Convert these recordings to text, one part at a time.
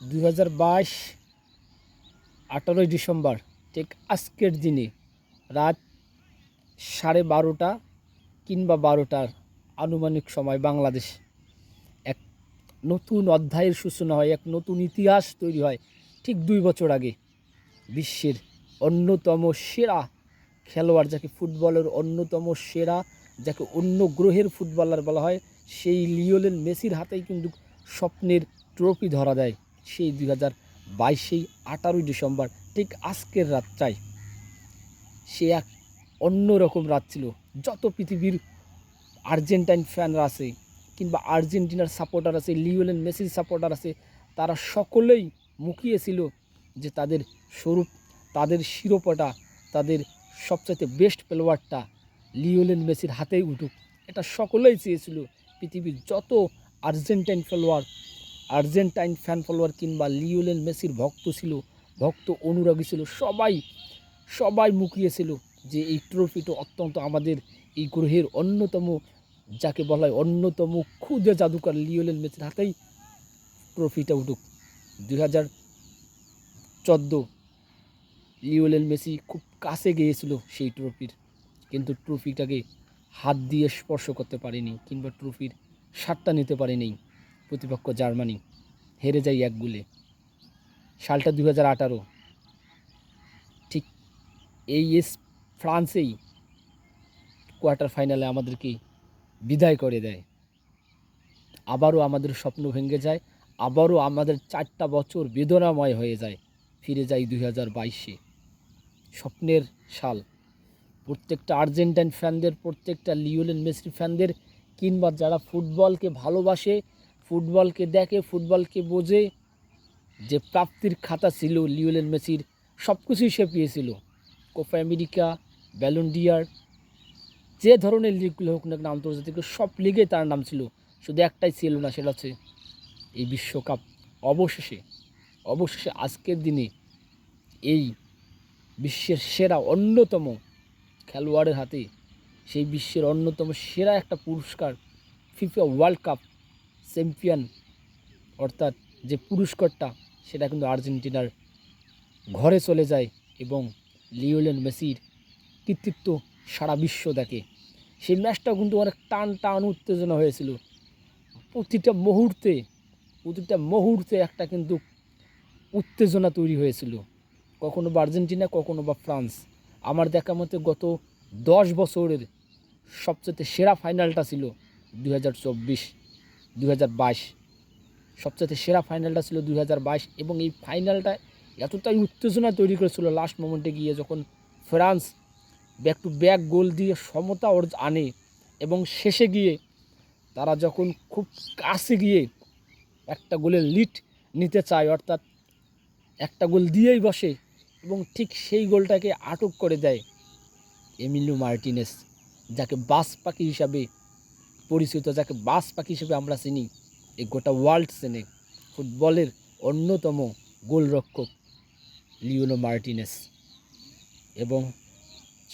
দুই হাজার বাইশ ডিসেম্বর, ঠিক আজকের দিনে রাত সাড়ে বারোটা কিংবা বারোটার আনুমানিক সময় বাংলাদেশ এক নতুন অধ্যায়ের সূচনা হয়, এক নতুন ইতিহাস তৈরি হয় ঠিক দুই বছর আগে। বিশ্বের অন্যতম সেরা খেলোয়াড় যাকে ফুটবলের অন্যতম সেরা, যাকে অন্য গ্রহের ফুটবলার বলা হয়, সেই লিওলেন মেসির হাতেই কিন্তু স্বপ্নের ট্রফি ধরা দেয়। সেই দুই হাজার বাইশেই আঠারোই ডিসেম্বর, ঠিক আজকের রাতটাই সে এক অন্যরকম রাত ছিল। যত পৃথিবীর আর্জেন্টাইন ফ্যানরা আছে, কিংবা আর্জেন্টিনার সাপোর্টার আছে লিওলেন মেসির সাপোর্টার আছে, তারা সকলেই মুখিয়েছিল যে তাদের স্বরূপ, তাদের শিরোপাটা, তাদের সবচাইতে বেস্ট প্লেয়ারটা লিওলেন মেসির হাতেই উঠুক। এটা সকলেই চেয়েছিল পৃথিবীর যত আর্জেন্টাইন খেলোয়াড় আর্জেন্টাইন ফ্যান ফলোয়ার কিংবা লিওলেন মেসির ভক্ত ছিল, ভক্ত অনুরাগী ছিল, সবাই সবাই মুখিয়েছিল যে এই ট্রফিটা অত্যন্ত আমাদের এই গ্রহের অন্যতম, যাকে বলা হয় অন্যতম ক্ষুদে জাদুকর লিওলেন মেসির হাতেই ট্রফিটা উঠুক। দুই হাজার চোদ্দ লিওলেন মেসি খুব কাছে গিয়েছিল সেই ট্রফির, কিন্তু ট্রফিটাকে হাত দিয়ে স্পর্শ করতে পারেনি কিংবা ট্রফির স্বাদটা নিতে পারেনি। প্রতিপক্ষ জার্মানি, হেরে যায় এক গুলে। সালটা দু হাজার আঠারো। ঠিক এই এস ফ্রান্সেই কোয়ার্টার ফাইনালে আমাদেরকে বিদায় করে দেয়। আবারও আমাদের স্বপ্ন ভেঙে যায়, আবারও আমাদের চারটা বছর বেদনাময় হয়ে যায়, ফিরে যাই দুই হাজার বাইশে। স্বপ্নের সাল প্রত্যেকটা আর্জেন্টাইন ফ্যানদের, প্রত্যেকটা লিওলেন মেসি ফ্যানদের, কিংবা যারা ফুটবলকে ভালোবাসে ফুটবলকে দেখে, ফুটবলকে বোঝে যে প্রাপ্তির খাতা ছিল লিওলেন মেসির সব কিছুই সে পেয়েছিল। কোপা আমেরিকা ব্যালন্ডিয়ার যে ধরনের লিগগুলো হোক না কেন, আন্তর্জাতিক সব লিগে তার নাম ছিল। শুধু একটাই ছিল না, সেটা হচ্ছে এই বিশ্বকাপ। অবশেষে অবশেষে আজকের দিনে এই বিশ্বের সেরা অন্যতম খেলোয়াড়ের হাতে, সেই বিশ্বের অন্যতম সেরা একটা পুরস্কার, ফিফা ওয়ার্ল্ড কাপ চ্যাম্পিয়ন অর্থাৎ যে পুরস্কারটা, সেটা কিন্তু আর্জেন্টিনার ঘরে চলে যায় এবং লিওলেন মেসির কৃতিত্ব সারা বিশ্ব দেখে। সেই ম্যাচটাও কিন্তু অনেক টান টান উত্তেজনা হয়েছিল। প্রতিটা মুহূর্তে প্রতিটা মুহূর্তে একটা কিন্তু উত্তেজনা তৈরি হয়েছিল। কখনো বা আর্জেন্টিনা, কখনো বা ফ্রান্স। আমার দেখা মতে গত দশ বছরের সবচেয়ে সেরা ফাইনালটা ছিল দু হাজার চব্বিশ। বাইশ। সবচেয়ে সেরা ফাইনালটা ছিল দুই হাজার বাইশ এবং এই ফাইনালটা এতটাই উত্তেজনা তৈরি করেছিল লাস্ট মোমেন্টে গিয়ে যখন France back to back goal দিয়ে সমতা ওর আনে এবং শেষে গিয়ে তারা যখন খুব কাছে গিয়ে একটা গোলের লিড নিতে চায়, অর্থাৎ একটা গোল দিয়েই বসে এবং ঠিক সেই গোলটাকে আটক করে দেয় এমিলিও মার্টিনেস, যাকে বাস পাখি হিসাবে পরিচিত, যাকে বাস পাখি হিসেবে আমরা চিনি। এই গোটা ওয়ার্ল্ড চেনে ফুটবলের অন্যতম গোলরক্ষক লিওনো মার্টিনেস এবং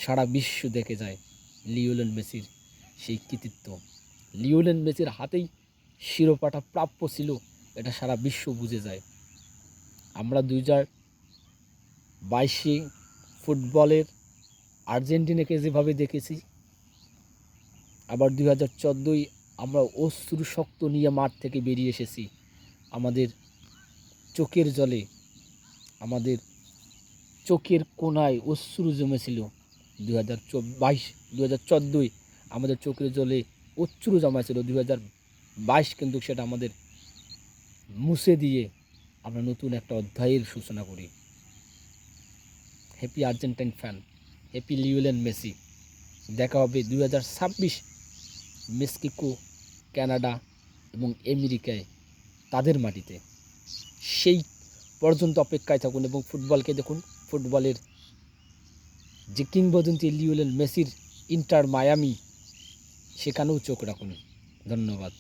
সারা বিশ্ব দেখে যায় লিওলেন মেসির সেই কৃতিত্ব। লিওলেন মেসির হাতেই শিরোপাটা প্রাপ্য ছিল, এটা সারা বিশ্ব বুঝে যায়। আমরা দুই হাজার বাইশে ফুটবলের আর্জেন্টিনাকে যেভাবে দেখেছি আবার দুই হাজার চোদ্দোই আমরা অশ্রু শক্ত নিয়ে মাঠ থেকে বেরিয়ে এসেছি। আমাদের চোখের জলে, আমাদের চোখের কোনায় অশ্রু জমেছিল। দু হাজার বাইশ দু হাজার চোদ্দোই আমাদের চোখের জলে অশ্রু জমাছিল দু হাজার বাইশ কিন্তু সেটা আমাদের মুছে দিয়ে আমরা নতুন একটা অধ্যায়ের সূচনা করি। Happy Argentine fan, happy Lionel Messi. দেখা হবে দুই হাজার ছাব্বিশ মেক্সিকো, কানাডা এবং আমেরিকায় তাদের মাটিতে। সেই পর্যন্ত অপেক্ষায় থাকুন এবং ফুটবলকে দেখুন। ফুটবলের যে কিংবদন্তি লিওলেন মেসির ইন্টার মায়ামি, সেখানেও চোখ রাখুন। ধন্যবাদ।